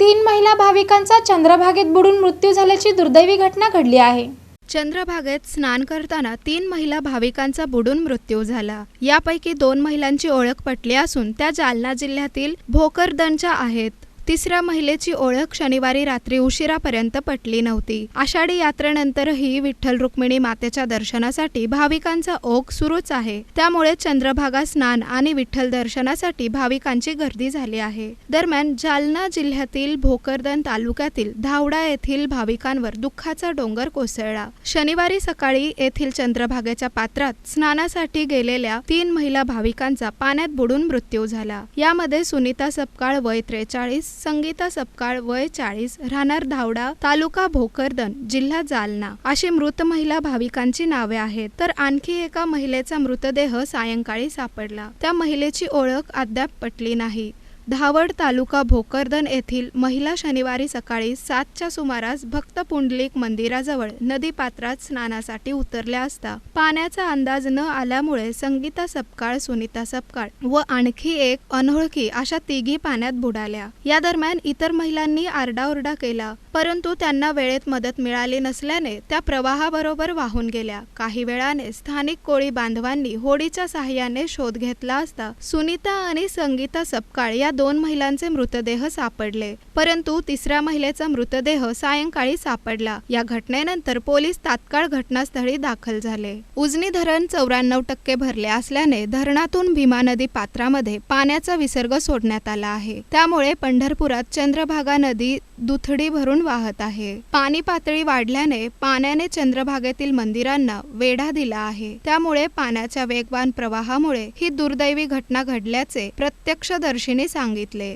तीन महिला भाविकांचा चंद्रभागेत बुडून मृत्यू झाल्याची दुर्दैवी घटना घडली आहे. चंद्रभागेत स्नान करताना तीन महिला भाविकांचा बुडून मृत्यू झाला. यापैकी दोन महिलांची ओळख पटली असून त्या जालना जिल्ह्यातील भोकरदनच्या आहेत. तिसऱ्या महिलेची ओळख शनिवारी रात्री उशिरापर्यंत पटली नव्हती. आषाढी यात्रेनंतरही विठ्ठल रुक्मिणी मातेच्या दर्शनासाठी भाविकांचा ओघ सुरूच आहे. त्यामुळे चंद्रभागा स्नान आणि विठ्ठल दर्शनासाठी भाविकांची गर्दी झाली आहे. दरम्यान जालना जिल्ह्यातील भोकरदन तालुक्यातील धावडा येथील भाविकांवर दुःखाचा डोंगर कोसळला. शनिवारी सकाळी येथील चंद्रभागेच्या पात्रात स्नानासाठी गेलेल्या तीन महिला भाविकांचा पाण्यात बुडून मृत्यू झाला. यामध्ये सुनीता सपकाळ वय त्रेचाळीस संगीता सपकाळ वय चाळीस राहणार धावडा तालुका भोकरदन जिल्हा जालना. अशी मृत महिला भाविकांची नावे आहेत. तर आणखी एका महिलेचा मृतदेह सायंकाळी सापडला. त्या महिलेची ओळख अद्याप पटली नाही. धावड तालुका भोकरदन येथील महिला शनिवारी सकाळी सातच्या सुमारास भक्त पुंडलिक मंदिराजवळ नदीपात्रात स्नानासाठी उतरल्या असता पाण्याचा अंदाज न आल्यामुळे संगीता सपकाळ सुनीता सपकाळ व आणखी एक अनोळखी अशा तिघी पाण्यात बुडाल्या. या दरम्यान इतर महिलांनी आरडाओरडा केला परंतु त्यांना वेळेत मदत मिळाली नसल्याने त्या प्रवाहाबरोबर वाहून गेल्या. काही वेळाने स्थानिक कोळी बांधवांनी होडीच्या सहाय्याने शोध घेतला असता सुनीता आणि संगीता सपकाळ या दोन महिलांचे मृतदेह सापडले. परंतु तिसऱ्या महिलेचा मृतदेह सायंकाळी सापडला. या घटनेनंतर पोलीस तात्काळ घटनास्थळी दाखल झाले. उजनी धरण चौऱ्याण्णव टक्के भरले असल्याने धरणातून भीमा नदी पात्रामध्ये पाण्याचा विसर्ग सोडण्यात आला आहे. त्यामुळे पंढरपुरात चंद्रभागा नदी दुथडी भरून वाहत आहे. पाणी पातळी वाढल्याने पाण्याने चंद्रभागेतील मंदिरांना वेढा दिला आहे. त्यामुळे पाण्याच्या वेगवान प्रवाहामुळे ही दुर्दैवी घटना घडल्याचे प्रत्यक्षदर्शींनी सांगितले.